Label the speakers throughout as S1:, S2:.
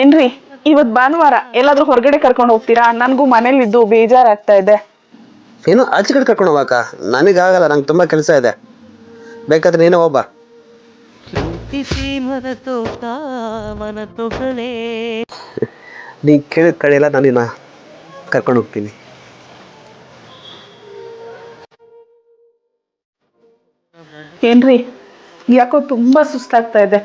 S1: ಏನ್ರಿ? ಇವತ್ ಭಾನುವಾರ ಎಲ್ಲಾದ್ರೂ ಹೊರಗಡೆ ಕರ್ಕೊಂಡು ಹೋಗ್ತೀರಾ? ನನ್ಗೂ ಮನೇಲಿದ್ದು ಬೇಜಾರಾಗ್ತಾ ಇದೆ.
S2: ಏನು ಆಚೆ ಕಡೆ ಕರ್ಕೊಂಡು ಹೋಗಾಕ? ನನಗಾಗಲ್ಲ ನಂಗೆ ತುಂಬ ಕೆಲಸ ಇದೆ. ಬೇಕಾದ್ರೆ ನೀನು ಹೋಗ್ಬಾ. ನೀ ಕೇಳಿದ ಕಡೆ ಎಲ್ಲ ನಾನು ನಿನ್ನ ಕರ್ಕೊಂಡು ಹೋಗ್ತೀನಿ.
S1: ಏನ್ರಿ? ಯಾಕೋ ತುಂಬಾ ಸುಸ್ತಾಗ್ತಾ ಇದೆ.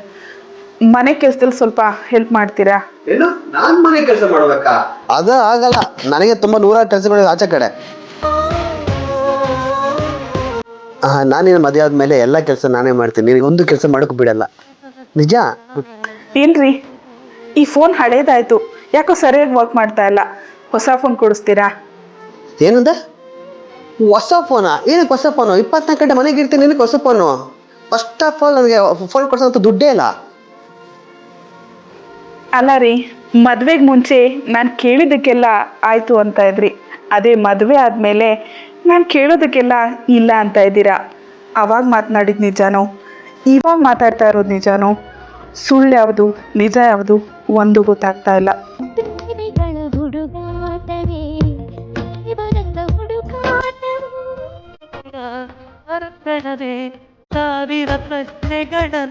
S1: ಮನೆ ಕೆಲ್ಸದಲ್ಲಿ ಸ್ವಲ್ಪ ಹೆಲ್ಪ್ ಮಾಡ್ತೀರಾ?
S2: ಏನು? ನಾನು ಮನೆ ಕೆಲಸ ಮಾಡ್ಬೇಕಾ ಅದು ಆಗಲ್ಲ. ನನಗೆ ತುಂಬ ನೂರಾರು ಕೆಲಸಗಳು ಆಚೆ ಕಡೆ. ನಾನೇನು ನಿನ್ನ ಮದುವೆ ಆದ್ಮೇಲೆ ಎಲ್ಲ ಕೆಲಸ ನಾನೇ ಮಾಡ್ತೀನಿ. ನಿನಗೆ ಒಂದು ಕೆಲಸ ಮಾಡೋಕೆ ಬಿಡಲ್ಲ. ನಿಜ?
S1: ಏನ್ರಿ? ಈ ಫೋನ್ ಹಳೇದಾಯ್ತು. ಯಾಕೋ ಸರಿಯಾಗಿ ವರ್ಕ್ ಮಾಡ್ತಾ ಇಲ್ಲ. ಹೊಸ ಫೋನ್ ಕೊಡಿಸ್ತೀರಾ?
S2: ಏನಂದ? ಹೊಸ ಫೋನಾ ಏನಕ್ಕೆ ಹೊಸ ಫೋನು ಇಪ್ಪತ್ನಾಲ್ಕು ಗಂಟೆ ಮನೆಗೆ ಇರ್ತೀನಿ. ನಿನಗೆ ಹೊಸ ಫೋನು ಫಸ್ಟ್ ಆಫ್ ಆಲ್ ನನಗೆ ಫೋನ್ ಕೊಡ್ಸೋಂಥ ದುಡ್ಡೇ ಇಲ್ಲ.
S1: ಅಲ್ಲ ರೀ, ಮದುವೆಗೆ ಮುಂಚೆ ನಾನು ಕೇಳಿದ್ದಕ್ಕೆಲ್ಲ ಆಯ್ತು ಅಂತ ಇದ್ರಿ. ಅದೇ ಮದುವೆ ಆದಮೇಲೆ ನಾನು ಕೇಳೋದಕ್ಕೆಲ್ಲ ಇಲ್ಲ ಅಂತ ಇದ್ದೀರಾ? ಅವಾಗ ಮಾತನಾಡಿದ ನಿಜಾನೋ? ಇವಾಗ ಮಾತಾಡ್ತಾ ಇರೋದು ನಿಜಾನೋ? ಸುಳ್ಳು ಯಾವುದು, ನಿಜ ಯಾವುದು, ಒಂದು ಗೊತ್ತಾಗ್ತಾ ಇಲ್ಲ.
S3: ಗಳ